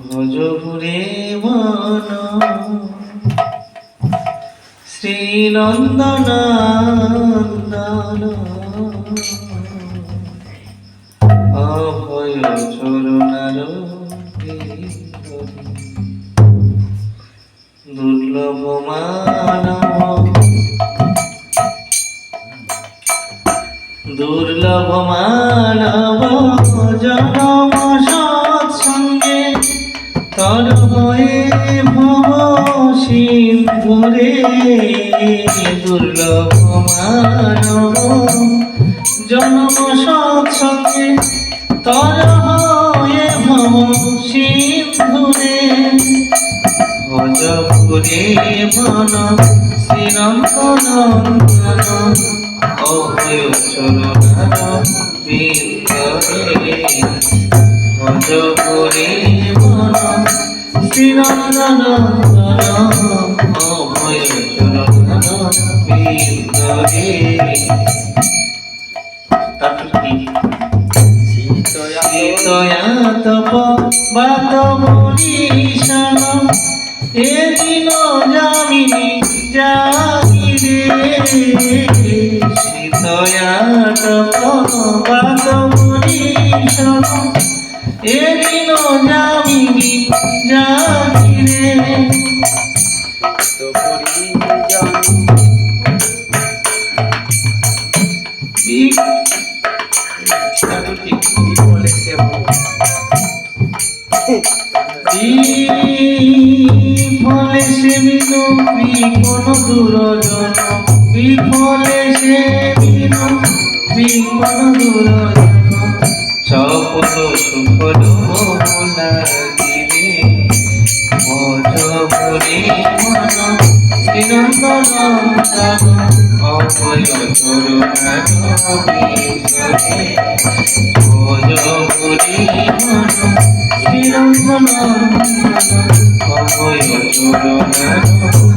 ভজপুরে মন। শ্রীনন্দনন্দন অভয় চরণার দুর্লভ মানব দুর্লভ মানব তর হয়ে ভব সিন্ধুরে দুর্লভ মানব জনম সৎসঙ্গে তর হয়ে ভব সিন্ধুরে ভজপুরে মন শ্রীরঙ্গনন্দন অভয় চরণার বিন্দরে ভজপুরে তপ বাত মনীষণ এ দিন যামিনী জাগিরে দয়া তপ বাত মনীষণ এ দিন যামিনী জাগিরে তো সে বিফলে সে মিনু বিপন দুরজন। বিফলে সে মিনু বিপন দুরজন। সফল সুফল লাগিরে ভজপুরে মন শ্রীনন্দন অভয় করুণার মন শ্রীরঙ্গন অভয় চরণ